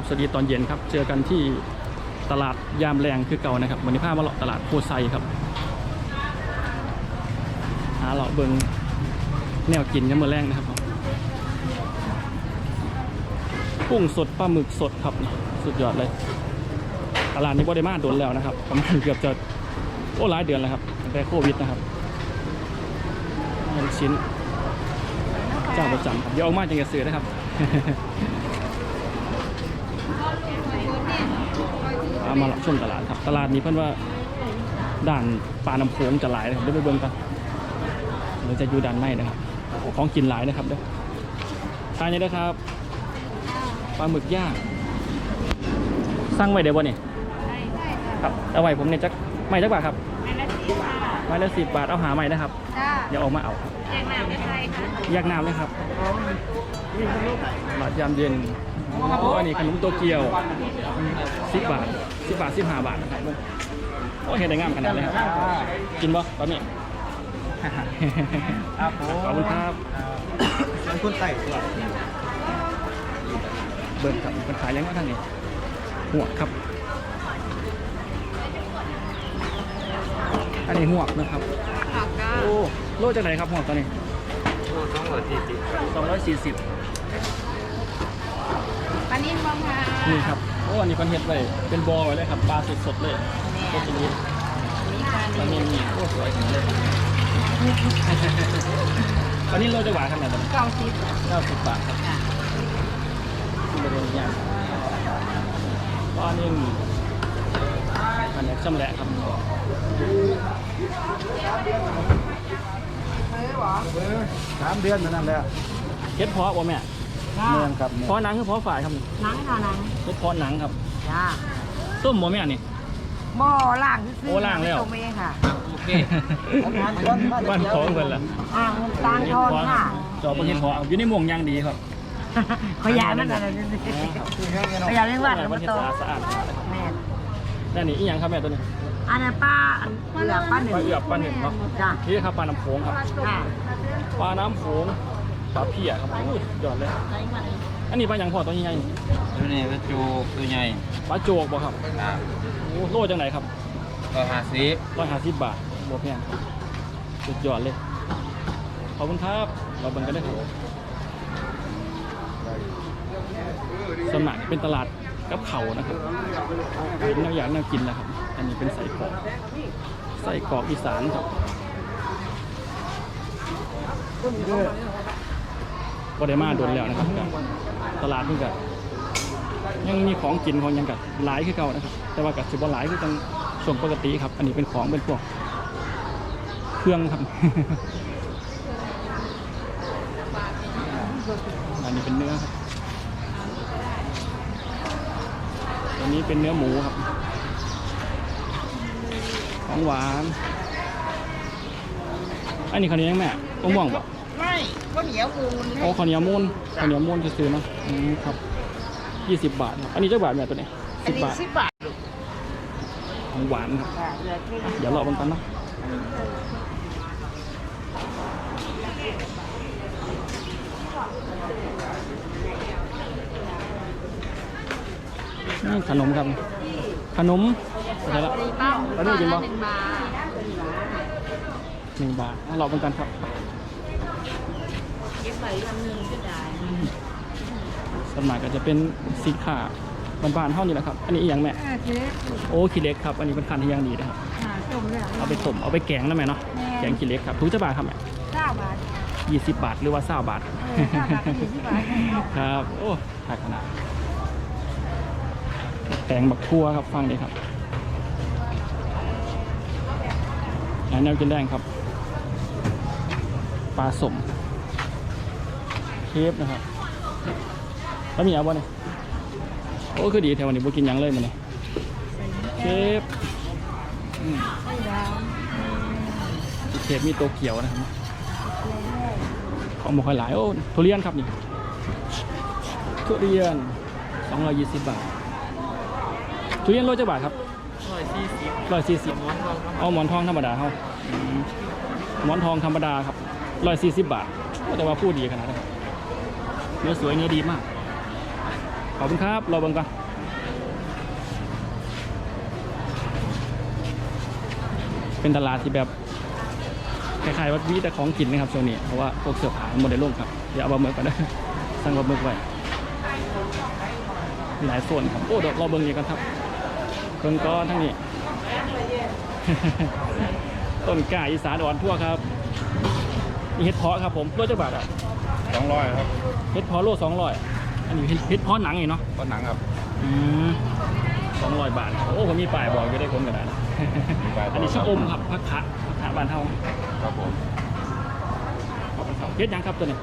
ับสวัสดีตอนเย็นครับ เจอกันที่ตลาดยามแรงคือเก่านะครับวันนี้พามาเลาะตลาดโพไซครับหาเลาะเบิงแนวกินกันเมื่อแรงนะครับกุ้งสดปลาหมึกสดครับ สุดยอดเลย ตลาดนี้บริมาโดนแล้วนะครับประมาณเกือบจะโอ้หลายเดือนแล้วครับแต่โควิดนะครับเงินชิ้น เจ้าประจำครับเดี๋ยวเอามาจังจะซื้อนะครับ เอามาชมตลาดครับ ตลาดนี้เพิ่นว่าด่านปลาน้ำโขงจะหลายนะครับเดี๋ยวไปเบิ่งกันเดี๋ยวจะอยู่ด้านในนะครับโอ้ของกินหลายนะครับเด้อทานยังได้อครับปลาหมึกย่างสั่งไว้เดี๋ยวบ่เนี่ยครับเอาไว้ผมเนี่ยจักไม่จักบาทครับไม่ละสิบบาทไม้ละสิบบาทเอาหาใหม่นะครับจ้าเดี๋ยวเออกมาเอาครับแยกน้ำได้ไรคะแยกน้ำเลยครับ บาทยามเย็นโอ้อันนี้ขนมโตเกียวสิบบาทสิบบาทสิบห้าบาทนะครับโอ้เห็นได้งามขนาดเลยครับ กินบ่ตอนนี้ครับผมขอบคุณครับเป็นคนไต่ตัวเบิ่งครับมันขายยังไงทางนี้หัวกครับ อันนี้หัวกนะครับขอบก็โอ้โลจากไหนครับหัวกตอนนี้ต้องหัวสี่สิบสองร้อยสี่สิบ ปลานิ่มบ้างค่ะนี่ครับโอ้อันนี้คนเฮ็ดไว้เป็นบอไว้เลยครับปลาสดๆเลยก็จะมีนี่ปลาตอนนิ่นี้มมีโอ้สวยจังเลยตอนนี้เราจะหวานขนาดไหนเก้าสิบเก้าสิบบาทครับจ้ะที่บริเวณนี้ตอนนี้มีอันนี้ชำแหละครับสามเดือนเท่านั้นแหละเฮ็ดเพาะบ่แม่ เมืองครับเพาะหนังคือเพาะฝ่ายครับนี่หนังค่ะหนังเฮ็ดเพาะหนังครับจ้าต้มบ่แม่นี่หม้อล่างซื้โอ้ล่างแล้ว ตรงเองค่ะโอเคบ้านของเพิ่นล่ะอ่างมันตางทอนค่ะจอบบ่เฮ็ดเพาะอยู่ในหม่วงยางดีครับขยายมันอะไรนี่ขยายเรื่องว่ามัมันนเฮ็ดโตสะอาดสะอาดแม่นั่นนี่อีหยังครับแม่ตัวนี้อันนั้นป้าเหลือป้าหนึ่งปลาเอือบปลาหนึ่งเนาะจ้า นี่ครับปลาน้ำโขงครับค่ะ ปลาน้ำโขง ปลาเพียครับอุ้ยยอดเลย อันนี้ปลาหยังพอตัวใหญ่ตัวนี้ก็จูตัวใหญ่ๆปลาโจกบ่ครับครับโอ้โลจังไหนครับก็หาซีร้อยห้าสิบบาทบวกแพงสุดยอดเลย ขอบคุณครับเราเบิ่งกันได้ครับสวนมัครเป็นตลาดกับเขาวนะครับเป็นแนวอยากแนวกินนะครับ อันนี้เป็นใส่กรอกใส่กรอกอีสานครับ ก็ได้มาโดนแล้วนะครับก็ตลาดนี่ก็ยังมีของกินของยังกับหลายคือเก่านะครับ แต่ว่ากับสิบหลายคือจังช่วงปกติครับ อันนี้เป็นของเป็นพวกเครื่องครับอันนี้เป็นเนื้อครับตัวนี้เป็นเนื้อหมูครับ ของหวาน อันนี้ข้าเหนียวยังแม่ต้องม่วงปะไม่ ก็เหนียวมูลโอ้ข้าวเหนียวมูนข้าวเหนียวมูนจะซื้อๆเนาะอืมครับยี่สิบบาทครับอันนี้เจ้าบาทแม่ตัวนี้อัสินบนี้บาทสิบบาทของหวานครับค่ะเหลือแค่นี้เดี๋ยวเราบังกันเนาะนี่ขนมครับ ขนมอะไรละเป้าแล้วนี่กินบ่หนึ่งบาทหนึ่งบาทเอาเราบังกันครับเก็บไปคำหนึ่งก็ได้สวนมัยก็จะเป็นสินค้าบ้านๆเท่านี้แหละครับ อันนี้อีกอย่างแม่อ่าเจ๊โอ้ขี้เล็กครับ อันนี้เป็นคันที่ย่างดีนะครับ หาจมเลยเอาไปต้มเอาไปแกงนะแม่เนาะ แกงขี้เล็กครับทุกจะบาทครับแม่เก้าบาทยี่สิบบาทหรือว่าเศร้าบาท เออเก้าบาทก็ยี่สิบบาทครับ โอ้ถ่ายขนาดแตงบักทั่วครับฟังดีครับอันนี้กินแดงครับ ปลาสม เคฟนะครับแล้วมีเอาบ่เนี่ยโอ้คือดีแถวนี้บ่กินหยังเลยมันนี่เคฟอืมไอ้ดาวเคฟมีโตเกียวนะครับของบ่ค่อยหลายโอ้ทุเรียนครับนี่ทุเรียน220บาททุเรียนโลจะบาทครับร้อยสี่สิบ140ม้วนทองเอาหมอนทองธรรมดาเฮาอืมหมอนทองธรรมดาครับ140บาทโอ้แต่ว่าพูดดีขนาดนั้นครับ เนื้อสวยเนื้อดีมาก ขอบคุณครับรอเบิ่งก่อนเป็นตลาดที่แบบคล้ายๆว่ามีแต่ของกินนะครับช่วงนี้เพราะว่าพวกเสื้อผ้าหมดในโลกครับเดี๋ยวเอาบะหมึกก่อนนะสั่งบะหมึกไว้หลายส่วนครับโอ้เดี๋ยวรอเบิ่งอีกกันครับเบิ่งก้อนทั้งนี้ ต้นกล้าอีสานอ่อนทั่วครับนี่เห็ดเพาะครับผมโลจักบาทอะ สองร้อยครับเห็ดเพาะโลสองร้อยอันนี้เห็ดเพาะหนังไงเนาะก็หนังครับอืมสองร้อยบาท โอ้ผมมีป้ายบอกอยู่ได้ผมกันนะมีป้ายบอกอันนี้ชะอมครับพักคะพักคะบานเท่าครับผมเฮ็ดหยังครับตัวนี้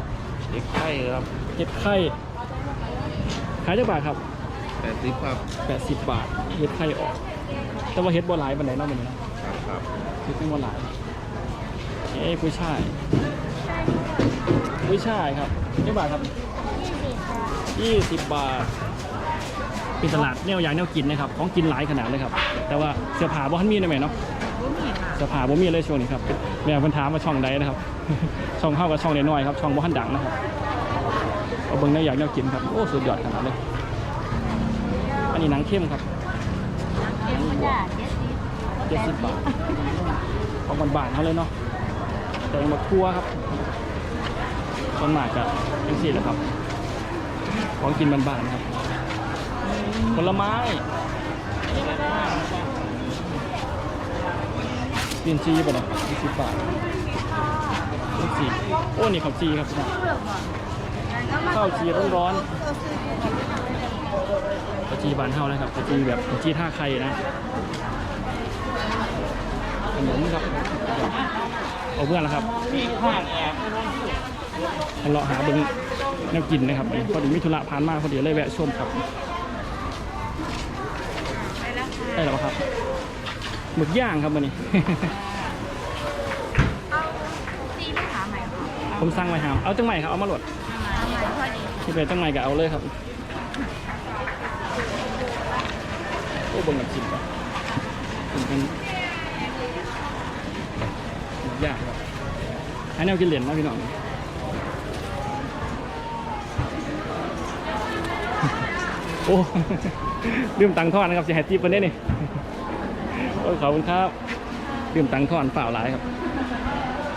เด็กไข่ครับเห็ดไข่ขายจักบาทครับแปดสิบครับแปดสิบบาทเห็ดไข่ออก แต่ว่าเห็ดบัวหลายบันไดเนาะมันนี้เนาะครับครับเห็ดเป็นบัวหลายเอ้ยกุ้ยช่าย กุ้ยช่ายครับจักบาทครับยี่สิบบาทเป็นตลาดแนวอย่างแนวกินนะครับ ของกินหลายขนาดเลยครับ แต่ว่าเสื้อผ้าบ่ทันมีนะแม่เนาะเสื้อผ้าบ่มีเลยช่วงนี้ครับแม่เพิ่นถามมาช่องใดนะครับ ช่องเข้ากับช่องน้อยๆครับ ช่องบ่ทันดังนะครับ เอาเบิ่งแนวอย่างแนวกินครับ โอ้สุดยอดขนาดเลย อันนี้หนังเข้มครับเอ็มจ้าเจ็ดสิบเจ็ดสิบบาทของบ้านๆเขาเลยเนาะ แต่มาครัวครับส่วนมากจะเป็นสี่แหละครับ ของกินบ้านๆครับ ผลไม้เปลี่ยนจีป่ะเนี่ยยี่สิบบาทยี่สิบโอ้ นี่ข้าวจีครับข้าวจีร้อนๆข้าวจีบานเท่าเลยครับข้าวจีแบบข้าวจีท่าไข่นะขนมครับ เอาเพื่อนแล้วครับเราหาเบิ้งแนวกินนะครับพอดีมิถุระผ่านมาพอดีเลยแวะชมครับได้แล้วครับหมึกย่างครับวันนี้เอาซีไม่ขาใหม่ค่ะผมสั่งไว้หามเอาจังใหม่ครับเอามาโหลดทำไมพอดีที่เป็นจังใหม่ก็เอาเลยครับโอ้เบนกับชิมก่อนเป็นเป็นหมึก ย่างครับอันนี้เอากินเหรียญนะพี่น้องโอ้ลืมตังค์ทอดนะครับจะแฮตตี้เพิ่นได้นี่โอ้ยขอบคุณครับลืมตังค์ทอนเปล่าหลายครับ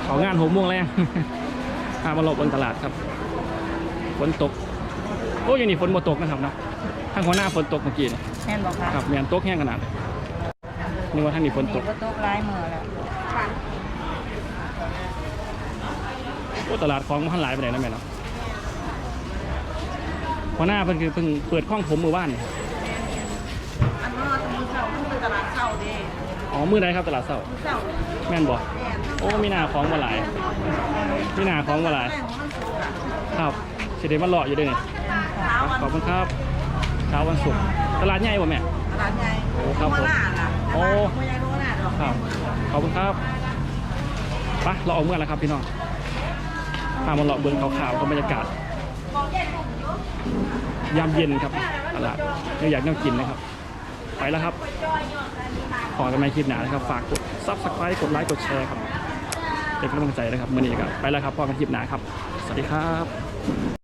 เขางานหกโมงแล้วพามาหลบบนตลาดครับฝนตก โอ้ยยังนี่ฝนบ่ตกนะครับเนาะทางหัวหน้าฝนตกเมื่อกี้นี่แม่นบอกค่ะครับแมนตกแห้งขนาดนึกว่าทางนี้ฝนตนี่กก็ตกลายมือแล้ว โอ้ ตลาดของมันหลายไปไหนแล้วแม่เนาะหัวหน้าเพิ่นคือเพิ่งเปิดข้องผมมือบ้านนี่ครับอันนั้นสมุนเสาต้องเป็นตลาดเสาเด้อ๋อมือใดครับตลาดเสาร์เสาแม่นบ่แม่นโอ้มีหนาของมาหลายมีหนาของมาหลายแม่ของมันสูงอะครับสิเดมาเลาะอยู่ด้วยนี่เช้าวันขอบคุณครับเช้าวันศุกร์ตลาดใหญ่บ่แม่ตลาดใหญ่โอ้ครับผมโมนาล่ะโอ้ไม่ใช่โมนาหรอกครับขอบคุณครับไปเราเอาเมื่อแล้วครับพี่น้อง พามาเลาะเบืองขาวๆกับบรรยากาศยามเย็นครับตลาดเราอยากนั่งกินนะครับ ไปแล้วครับ ขอกันไม่คลิปหนานะครับ ฝากกดซับสไครต์กดไลค์กดแชร์ครับเป็นกำลังใจนะครับมื่อนี้ก็ไปแล้วครับพอกันคลิปหนาครับ สวัสดีครับ